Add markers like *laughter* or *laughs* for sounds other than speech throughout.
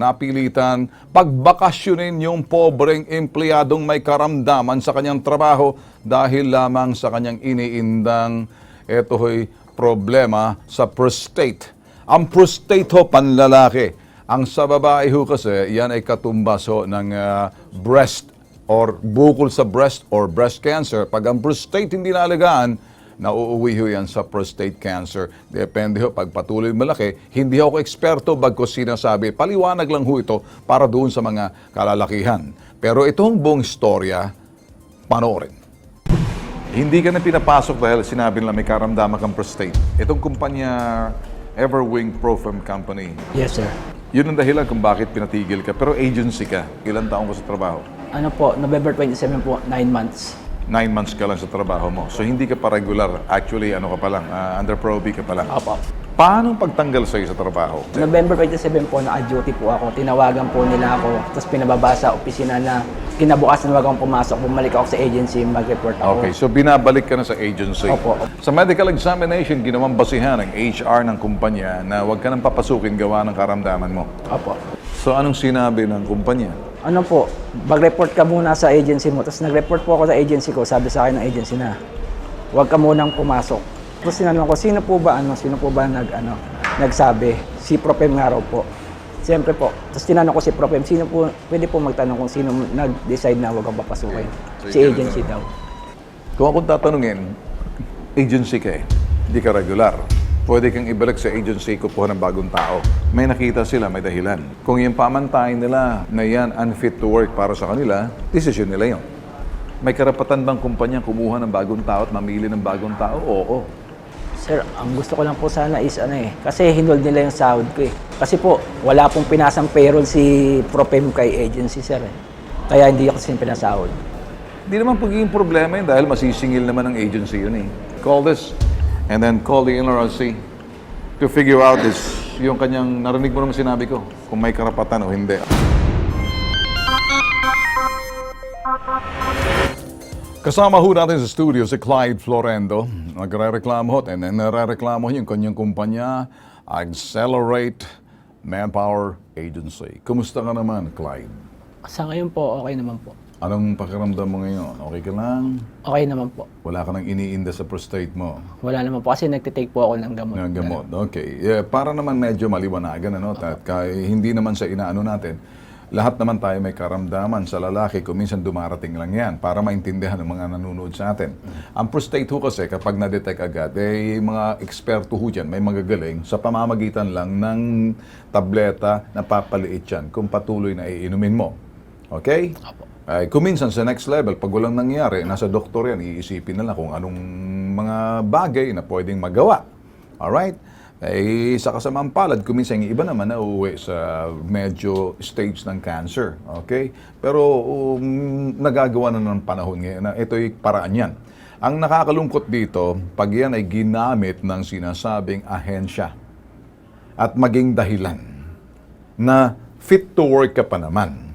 napilitan pagbakasyonin yung pobreng empleyadong may karamdaman sa kanyang trabaho dahil lamang sa kanyang iniindang eto ho'y problema sa prostate. Ang prostate ho, panlalaki. Ang sa babae ho kasi, yan ay katumbas ho ng ah, breast or bukol sa breast or breast cancer. Pag ang prostate hindi naalagaan, nauuwi ho yan sa prostate cancer. Depende ho, pag patuloy malaki, hindi ako eksperto bagkos sinasabi, paliwanag lang ho ito para doon sa mga kalalakihan. Pero itong buong istorya, panoorin. Hindi ka na pinapasok dahil sinabi nila may karamdaman kang prostate. Itong kumpanya Everwing Profem Company, Yes, sir. yun ang dahilan kung bakit pinatigil ka. Pero agency ka. Ilan taong ka sa trabaho? Ano po, November 27 po, 9 months. Nine months ka lang sa trabaho mo. So hindi ka pa regular. Actually, ano ka pa lang, ah, under proby ka pa lang. Opo. Paano ang pagtanggal sa'yo sa trabaho? November 27 po, naka-duty po ako. Tinawagan po nila ako. Tapos pinababa sa opisina na kinabukasan wag akong pumasok. Bumalik ako sa agency, mag-report ako. Okay, so binabalik ka na sa agency. Opo. Sa medical examination, ginawang basihan ng HR ng kumpanya na huwag ka nang papasukin gawa ng karamdaman mo. Opo. So anong sinabi ng kumpanya? Ano po, mag-report ka muna sa agency mo. Tapos nag-report po ako sa agency ko. Sabi sa akin ng agency na, huwag ka munang pumasok. Tapos sinanong ko, sino po ba, ano, sino po ba nag, ano, nagsabi? Si Propem nga raw po. Siyempre po. Tapos tinanong ko si Propem, sino po, pwede po magtanong kung sino nag-decide na huwag kang papasukin. Si agency daw. Kung akong tatanungin, agency ka eh, hindi ka regular. Pwede kang ibalik sa agency, kukuha ng bagong tao. May nakita sila, may dahilan. Kung yung pamantayan nila na yan unfit to work para sa kanila, decision nila yun. May karapatan bang kumpanya kumuha ng bagong tao at mamili ng bagong tao? Oo. Sir, ang gusto ko lang po sana is ano eh, kasi hinold nila yung sahod ko eh. Kasi po, wala pong pinasang payroll si Propem kay agency, sir eh. Kaya hindi ako sin pinasahod. Hindi naman pagiging problema yun dahil masisingil naman ng agency yun eh. Call this and then call the NRC to figure out this. Yung kanyang, narinig mo naman sinabi ko, kung may karapatan o hindi. Kasama ho natin sa studio si Clyde Florendo. Nagre-reklamo and nare-reklamo yung kanyang kumpanya, Accelerate Manpower Agency. Kumusta ka naman, Clyde? Sa ngayon po, okay naman po. Anong pakiramdam mo ngayon? Okay ka lang? Okay naman po. Wala ka nang iniinda sa prostate mo Wala naman po kasi nagtitake po ako ng gamot. ng gamot. Okay. Yeah, para naman medyo maliwanagan, ano? At kahit hindi naman sa inaano natin, lahat naman tayo may karamdaman sa lalaki kung minsan dumarating lang yan para maintindihan ng mga nanonood sa atin. Ang prostate ho kasi kapag na-detect agad, eh, mga eksperto ho dyan, may magagaling sa pamamagitan lang ng tableta na papaliit yan kung patuloy na iinumin mo. Okay? Apo. Ay, kung minsan sa next level, pag walang nangyari, nasa doktor yan, iisipin na lang kung anong mga bagay na pwedeng magawa. Alright? Eh, sa kasamang palad, kung minsan yung iba naman na uuwi sa medyo stage ng cancer. Okay? Pero um, nagagawa na ng panahon ngayon na ito'y paraan yan. Ang nakakalungkot dito, pag yan ay ginamit ng sinasabing ahensya at maging dahilan na fit to work ka pa naman.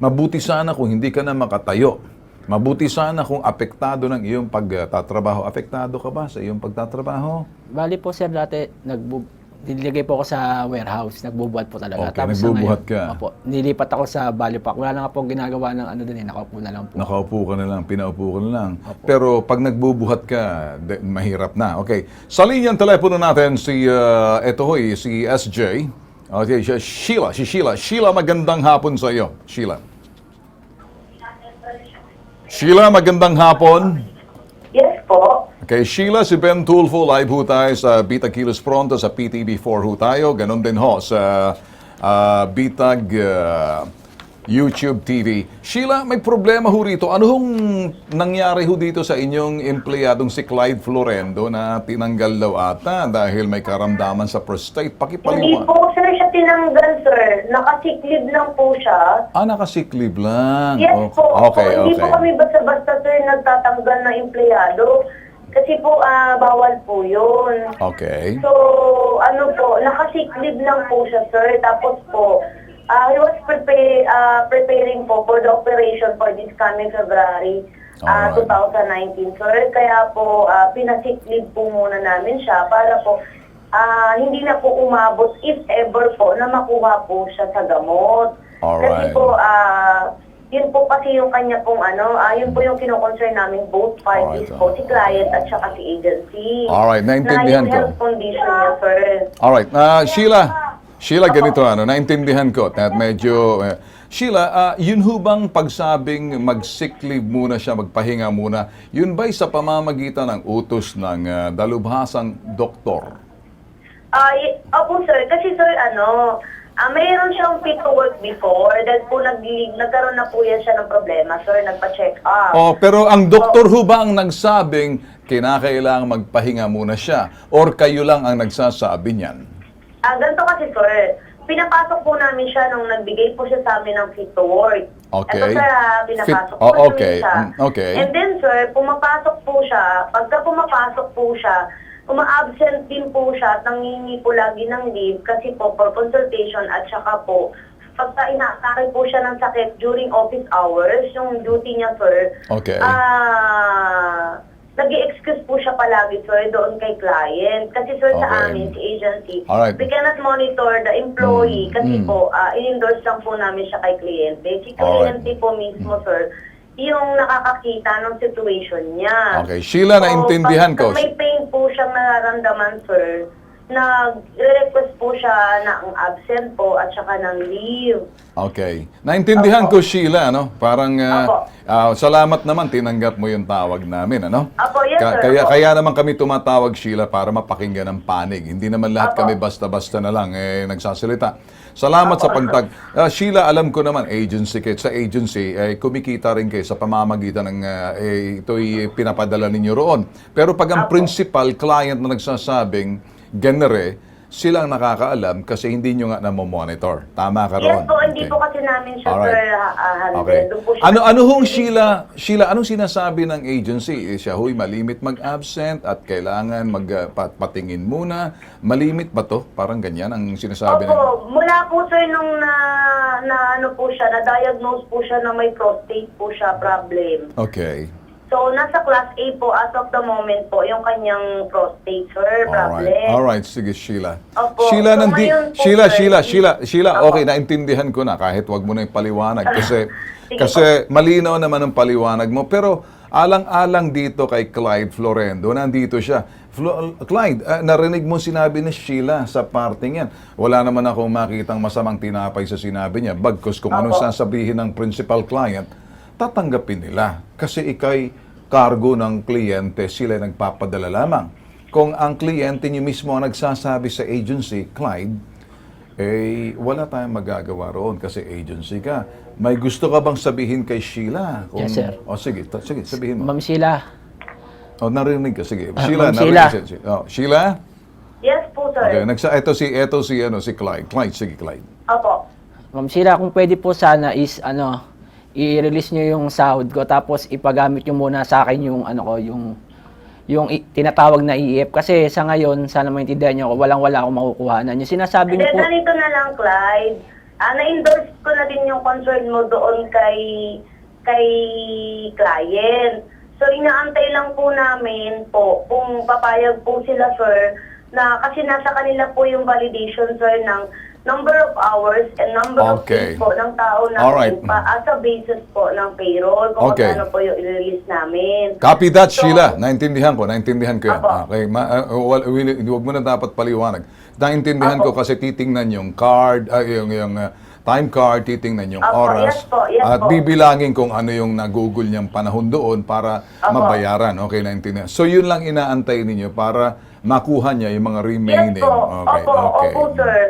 Mabuti sana kung hindi ka na makatayo. Mabuti sana kung apektado ng iyong pagtatrabaho. Apektado ka ba sa iyong pagtatrabaho? Bali po sir, dati nagbu nilagay po ako sa warehouse, nagbubuhat po talaga. Okay, sa nagbubuhat ngayon, ka. Opo, nilipat ako sa Balipak. Wala na nga po ginagawa ng ano din eh, nakaupo na lang po. Nakaupo ka na lang, pinaupo ka na lang. Pero pag nagbubuhat ka, de- mahirap na. Okay. Sa linyang telepono natin, si, uh, ito hoy, si SJ. Okay, si Sheila. Si Sheila. Sheila, magandang hapon sa iyo. Sheila. Sheila, magandang hapon. Yes po. Okay, Sheila, si Ben Tulfo, live ho tayo sa Bita Kilos Pronto, sa PTV4 ho tayo. Ganon din ho sa ah, Bitag ah, YouTube TV. Sheila, may problema ho rito. Ano hong nangyari ho dito sa inyong empleyadong si Clyde Florendo na tinanggal daw ata dahil may karamdaman sa prostate? Hindi Pakipaliwan. po sir tinanggal sir. Nakasick leave lang po siya. Ah, nakasick leave lang. Yes O- po. Okay, Hindi okay. po kami basta-basta sir nagtatanggal ng empleyado. Kasi po ah, bawal po yun. Okay. So, ano po, nakasick leave lang po siya sir. Tapos po, ah, he was prepare, ah, preparing po for the operation for this coming February ah, Alright. 2019 sir. Kaya po, ah, pinasick leave po muna namin siya para po ah, hindi na po umabot if ever po na makuha po siya sa gamot. Kasi Alright. po, ah, yun po kasi yung kanya pong ano, ah, yun po yung kinoconcern namin both parties Alright, po, si client at saka si agency. Alright, naintindihan na yung ko. health condition niya, sir. Alright, ah Sheila, Sheila, ganito ano, naintindihan ko at medyo, eh, Sheila, ah, yun ho bang pagsabing mag-sick leave muna siya, magpahinga muna, yun ba'y sa pamamagitan ng utos ng ah, dalubhasang doktor? Ah, y- opo sir, kasi sir ano, ah, mayroon siyang fit to work before, dahil po nag nagkaroon na po yan siya ng problema, sir, nagpa-check up. Oh, pero ang doktor ho ba ang nagsabing kinakailangang magpahinga muna siya? Or kayo lang ang nagsasabi niyan? Ah, ganito kasi sir, pinapasok po namin siya nung nagbigay po siya sa amin ng fit to work. Okay. Ito sir, ah, pinapasok Fit- po oh, namin okay. siya. Mm, okay. And then sir, pumapasok po siya, pagka pumapasok po siya, uma-absent din po siya at nangingi po lagi ng leave kasi po for consultation at saka po pagka inaatake po siya ng sakit during office hours, yung duty niya, sir, Okay. ah, nag excuse po siya palagi, sir, doon kay client. Kasi, sir, sa Okay. amin, si agency, Alright. we cannot monitor the employee Mm, kasi mm. po, ah, in-endorse lang po namin siya kay kliyente. Si Alright. Mm. kliyente po mismo, sir, yung nakakakita ng situation niya. Okay, Sheila, naintindihan pag ko. may po siyang nararamdaman, sir, nag-request po siya na ang absent po at saka ng leave. Okay. Naintindihan Opo. ko, Sheila, ano? Parang, ah, ah, salamat naman, tinanggap mo yung tawag namin, ano? Opo, yes, sir. kaya, Opo. kaya naman kami tumatawag, Sheila, para mapakinggan ang panig. Hindi naman lahat Opo. kami basta-basta na lang eh, nagsasalita. Salamat sa pagtag. Ah, Sheila, alam ko naman, agency kayo. Sa agency, eh, kumikita rin kayo sa pamamagitan ng, ah, eh, ito'y pinapadala ninyo roon. Pero pag ang principal client na nagsasabing, genere, silang nakakaalam kasi hindi nyo nga namomonitor. Tama ka roon. Yes po, hindi Okay. po kasi namin siya, Alright. sir, handle. Okay. Po siya Ano ano hong Sheila, Sheila, anong sinasabi ng agency? Eh, Siya huy malimit mag-absent at kailangan magpatingin muna. Malimit ba to? Parang ganyan ang sinasabi ng Opo, mula po sir nung na, na ano po siya, na-diagnose po siya na may prostate po siya problem. Okay. So, nasa class A po as of the moment po, yung kanyang prostate, sir, problem. Alright. Alright, sige Sheila. Opo. Sheila, So, nandi, ngayon po, Sheila, sir, Sheila, Sheila, Sheila, Opo. okay, naintindihan ko na kahit wag mo na yung paliwanag *laughs* kasi Sige kasi malinaw naman ang paliwanag mo pero alang-alang dito kay Clyde Florendo, nandito siya. Flo- Clyde, ah, narinig mo sinabi ni Sheila sa parting yan. Wala naman akong makitang masamang tinapay sa sinabi niya. Bagkus kung anong sasabihin ng principal client, tatanggapin nila. Kasi ikay cargo ng kliyente, sila nagpapadala lamang. Kung ang kliyente niyo mismo ang nagsasabi sa agency, Clyde, eh, wala tayong magagawa roon kasi agency ka. May gusto ka bang sabihin kay Sheila? Yes, sir. O sige, ta- sige, sabihin mo. Ma'am Sheila, O, narinig ka, sige. Ah, Sheila, Ma'am narinig Sheila. siya. Oh, Sheila? Yes po, sir. Okay, nagsa, ito si, ito si, ano, si Clyde. Clyde, sige, Clyde. Opo. Ma'am Sheila, kung pwede po sana is ano, i-release nyo yung sahod ko tapos ipagamit nyo muna sa akin yung ano ko, yung yung tinatawag na EF kasi sa ngayon sana maintindihan nyo ako walang wala akong makukuhanan. Yung sinasabi then, po ganito na lang, Clyde. Ah, na-endorse ko na din yung concern mo doon kay kay client. So, inaantay lang po namin po kung papayag po sila, sir, na kasi nasa kanila po yung validation, sir, ng number of hours and number of Okay. days po ng tao Alright. namin pa as a basis po ng payroll kung Okay. ano po yung i-release namin. Copy that, So- Sheila. Naintindihan ko, naintindihan ko yan. Apo. Okay, ma, uh, wal- wili- huwag mo na dapat paliwanag. Naintindihan ko kasi titingnan yung card, ah, yung, yung ah, time card, titingnan yung Apo, oras. yes po, yes at po. bibilangin kung ano yung nagugol niyang panahon doon para mabayaran. Okay, naintindihan. So yun lang inaantay ninyo para makuha niya yung mga Yes remaining. po. Okay, Opo, okay. opo, sir.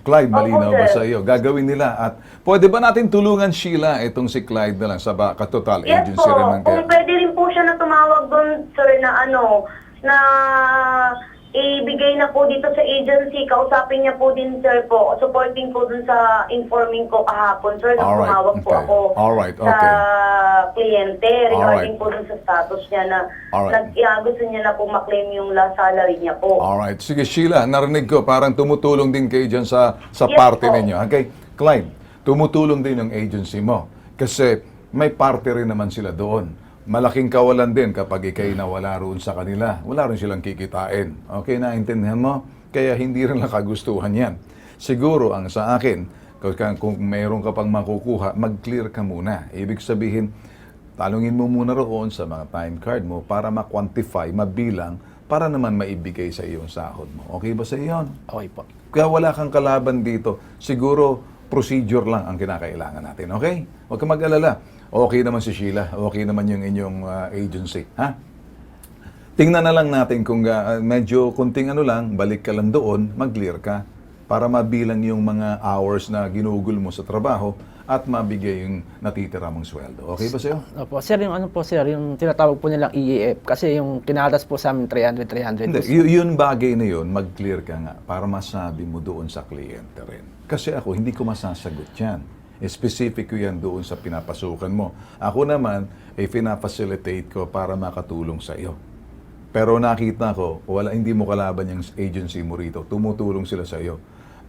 Clyde, malinaw ba sa iyo? Gagawin nila at pwede ba natin tulungan Sheila itong si Clyde na lang sa ba, katotal Yes agency po. rin ng Kung pwede rin po siya na tumawag doon, sir, na ano, na ibigay na po dito sa agency, kausapin niya po din, sir, po, supporting po dun sa informing ko kahapon, sir, nung Alright, tumawag po okay. ako Alright, sa okay. Kliyente regarding Alright. po dun sa status niya na Alright. nag, ah, gusto niya na po maklaim yung last salary niya po. Alright. Sige, Sheila, narinig ko, parang tumutulong din kayo dyan sa, sa Yes party po. ninyo. Okay, Clyde, tumutulong din yung agency mo. Kasi may party rin naman sila doon. Malaking kawalan din kapag ikay nawala roon sa kanila. Wala rin silang kikitain. Okay, naintindihan mo? Kaya hindi rin nakagustuhan yan. Siguro ang sa akin, kung, kung mayroon ka pang makukuha, mag-clear ka muna. Ibig sabihin, talungin mo muna roon sa mga time card mo para ma-quantify, mabilang, para naman maibigay sa iyong sahod mo. Okay ba sa iyon? Okay po. Kaya wala kang kalaban dito. Siguro, procedure lang ang kinakailangan natin. Okay? Huwag kang mag-alala. Okay naman si Sheila. Okay naman yung inyong ah, agency. Ha? Tingnan na lang natin kung ah, medyo kunting ano lang, balik ka lang doon, mag-clear ka para mabilang yung mga hours na ginugol mo sa trabaho at mabigay yung natitira mong sweldo. Okay ba sa'yo? Opo. Sir, yung ano po, sir, yung tinatawag po nilang EEF. Kasi yung kinatas po sa amin 300, 300. Hindi, y- yun bagay na yun, mag-clear ka nga para masabi mo doon sa kliyente rin. Kasi ako, hindi ko masasagot yan. Eh, Specific ko yan doon sa pinapasukan mo. Ako naman, ay pinafacilitate ko para makatulong sa iyo. Pero nakita ko, wala, hindi mo kalaban yung agency mo rito. Tumutulong sila sa iyo.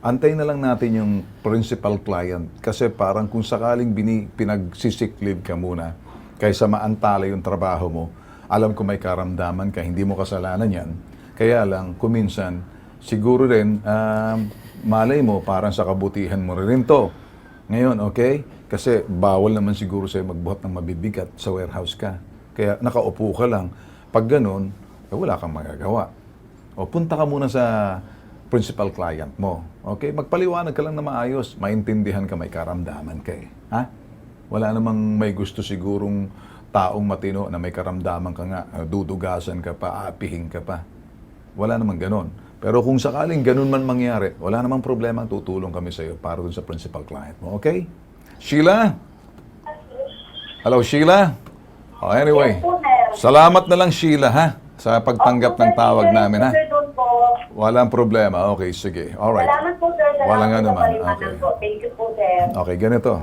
Antay na lang natin yung principal client kasi parang kung sakaling bini, pinagsisick leave ka muna kaysa maantala yung trabaho mo, alam ko may karamdaman ka, hindi mo kasalanan yan. Kaya lang, kuminsan, siguro rin, um, malay mo, parang sa kabutihan mo rin to. Ngayon, okay? Kasi bawal naman siguro sa'yo magbuhat ng mabibigat sa warehouse ka. Kaya nakaupo ka lang. Pag ganun, eh, wala kang magagawa. O punta ka muna sa principal client mo. Okay? Magpaliwanag ka lang na maayos. Maintindihan ka, may karamdaman ka eh. Ha? Wala namang may gusto sigurong taong matino na may karamdaman ka nga, dudugasan ka pa, aapihin ka pa. Wala namang ganon. Pero kung sakaling ganun man mangyari, wala namang problema, tutulong kami sa iyo para dun sa principal client mo. Okay? Sheila? Hello, Sheila? Oh, anyway, salamat na lang Sheila ha sa pagtanggap ng tawag namin ha. Walang problema. Okay, sige. Alright. Salamat po, sir. Salamat Walang po ano sa man. paliwanag Okay. po. Thank you po, sir. Okay, ganito.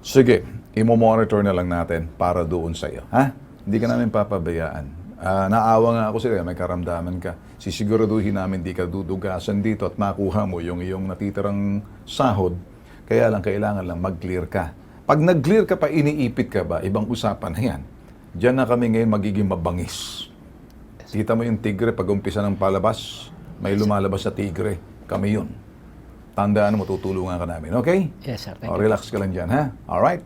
Sige, imo-monitor na lang natin para doon sa iyo. Ha? Hindi ka namin papabayaan. Ah, naawa nga ako sila, may karamdaman ka. Sisiguraduhin namin di ka dudugasan dito at makuha mo yung iyong natitirang sahod. Kaya lang, kailangan lang mag-clear ka. Pag nag-clear ka pa, iniipit ka ba, ibang usapan na yan. Diyan na kami ngayon magiging mabangis. Kita mo yung tigre, pag umpisa ng palabas, may lumalabas sa tigre. Kami yun. Tandaan mo, tutulungan ka namin. Okay? Yes, sir. Thank O, you. relax ka lang dyan, ha? Alright?